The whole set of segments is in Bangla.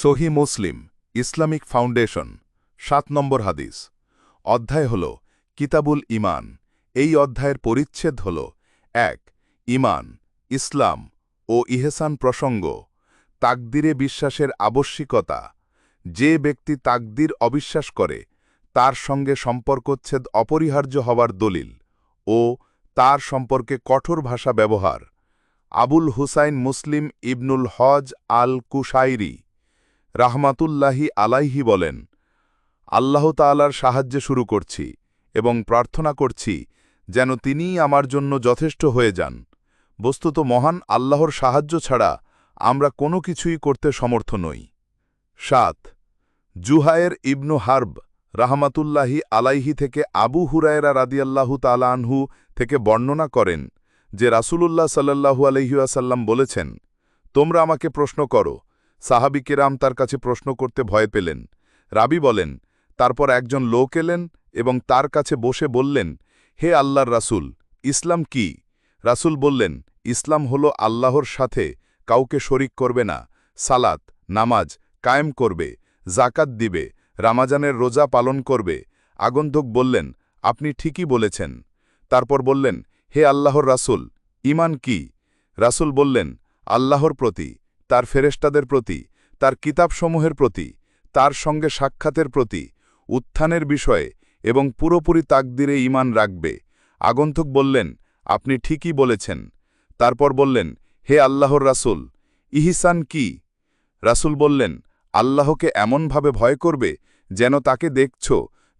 সহি মুসলিম, ইসলামিক ফাউন্ডেশন, সাত নম্বর হাদিস। অধ্যায় হল, কিতাবুল ইমান এই অধ্যায়ের পরিচ্ছেদ হল, এক ইমান ইসলাম ও ইহেসান প্রসঙ্গ, তাকদিরে বিশ্বাসের আবশ্যিকতা। যে ব্যক্তি তাকদির অবিশ্বাস করে, তার সঙ্গে সম্পর্কচ্ছেদ অপরিহার্য হওয়ার দলিল ও তার সম্পর্কে কঠোর ভাষা ব্যবহার। আবুল হুসাইন মুসলিম ইবনুল হজ আল কুশাইরি রাহমাতুল্লাহি আলাইহি বলেন, আল্লাহ তালার সাহায্যে শুরু করছি এবং প্রার্থনা করছি যেন তিনিই আমার জন্য যথেষ্ট হয়ে যান। বস্তুত মহান আল্লাহর সাহায্য ছাড়া আমরা কোনো কিছুই করতে সমর্থ নই। সাত, জুহায়ের ইবনু হার্ব রাহমাতুল্লাহি আলাইহি থেকে আবু হুরায়রা রাদিয়াল্লাহু তালানহু থেকে বর্ণনা করেন যে রাসূলুল্লাহ সাল্লাহু আলহিউসাল্লাম বলেছেন, তোমরা আমাকে প্রশ্ন করো সাহাবি কেরাম তার কাছে প্রশ্ন করতে ভয় পেলেন। রাবি বলেন, তারপর একজন লোক এলেন এবং তার কাছে বসে বললেন, হে আল্লাহর রাসূল, ইসলাম কি রাসূল বললেন, ইসলাম হল আল্লাহর সাথে, কাউকে শরিক করবে না, সালাত, নামাজ, কায়েম করবে জাকাত দিবে, রামাজানের রোজা পালন করবে। আগন্তুক বললেন, আপনি ঠিকই বলেছেন। তারপর বললেন, হে আল্লাহর রাসূল ইমান কি? রাসূল বললেন, আল্লাহর প্রতি। তার ফেরেস্তাদের প্রতি, তার কিতাবসমূহের প্রতি, তার সঙ্গে সাক্ষাতের প্রতি, উত্থানের বিষয়ে এবং পুরোপুরি তাকদিরে ইমান রাখবে। আগন্তুক বললেন, আপনি ঠিকই বলেছেন। তারপর বললেন, হে আল্লাহর রাসূল, ইহিসান কি? রাসূল বললেন, আল্লাহকে এমনভাবে ভয় করবে যেন তাকে দেখছ।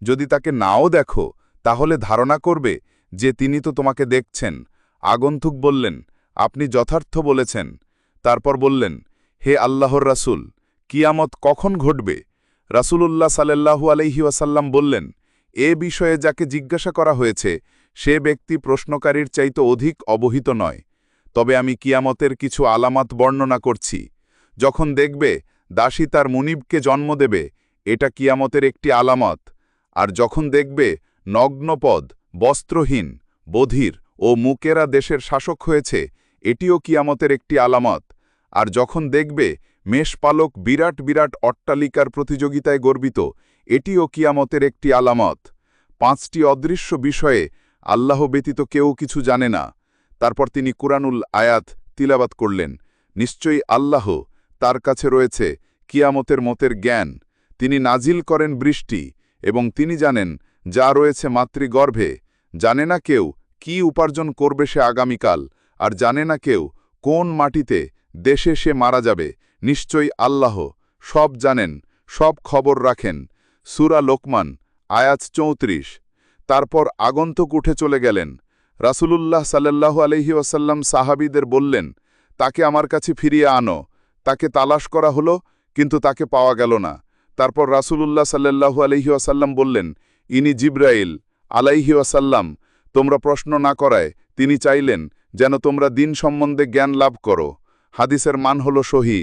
যদি তাকে নাও দেখো, তাহলে ধারণা করবে যে তিনি তো তোমাকে দেখছেন। আগন্তুক বললেন, আপনি যথার্থ বলেছেন। তারপর বললেন, হে আল্লাহর রাসূল, কিয়ামত কখন ঘটবে? রাসূলুল্লাহ সাল্লাল্লাহু আলহি ওয়াসাল্লাম বললেন, এ বিষয়ে যাকে জিজ্ঞাসা করা হয়েছে, সে ব্যক্তি প্রশ্নকারীর চাইতে অধিক অবহিত নয়। তবে আমি কিয়ামতের কিছু আলামাত বর্ণনা করছি। যখন দেখবে দাসী তার মুনিবকে জন্ম দেবে, এটা কিয়ামতের একটি আলামত। আর যখন দেখবে নগ্নপদ বস্ত্রহীন, বধির ও মুকেরা দেশের শাসক হয়েছে, এটিও কিয়ামতের একটি আলামত। আর যখন দেখবে মেষপালক বিরাট বিরাট অট্টালিকার প্রতিযোগিতায় গর্বিত, এটিও কিয়ামতের একটি আলামত। পাঁচটি অদৃশ্য বিষয়ে আল্লাহ ব্যতীত কেউ কিছু জানে না। তারপর তিনি কুরানুল আয়াত তিলাবাত করলেন। নিশ্চয়ই আল্লাহ তার কাছে রয়েছে কিয়ামতের মতের জ্ঞান। তিনি নাজিল করেন বৃষ্টি এবং তিনি জানেন যা রয়েছে মাতৃগর্ভে। জানে না কেউ কি উপার্জন করবে সে আগামীকাল, আর জানে না কেউ কোন মাটিতে দেশে সে মারা যাবে, নিশ্চয়ই আল্লাহ সব জানেন, সব খবর রাখেন। সুরা লোকমান, আয়াত চৌত্রিশ। তারপর আগন্তুক উঠে চলে গেলেন। রাসুলুল্লাহ সাল্লাল্লাহু আলহি ওয়াসাল্লাম সাহাবিদের বললেন, তাকে আমার কাছে ফিরিয়ে আনো। তাকে তালাশ করা হলো, কিন্তু তাকে পাওয়া গেল না। তারপর রাসূলুল্লাহ সাল্লাল্লাহু আলহি ওয়াসাল্লাম বললেন, ইনি জিব্রাইল আলাইহি ওয়াসাল্লাম, তোমরা প্রশ্ন না করায়, তিনি চাইলেন যেন তোমরা দিন সম্বন্ধে জ্ঞান লাভ করো। হাদিসের মান হল সহি।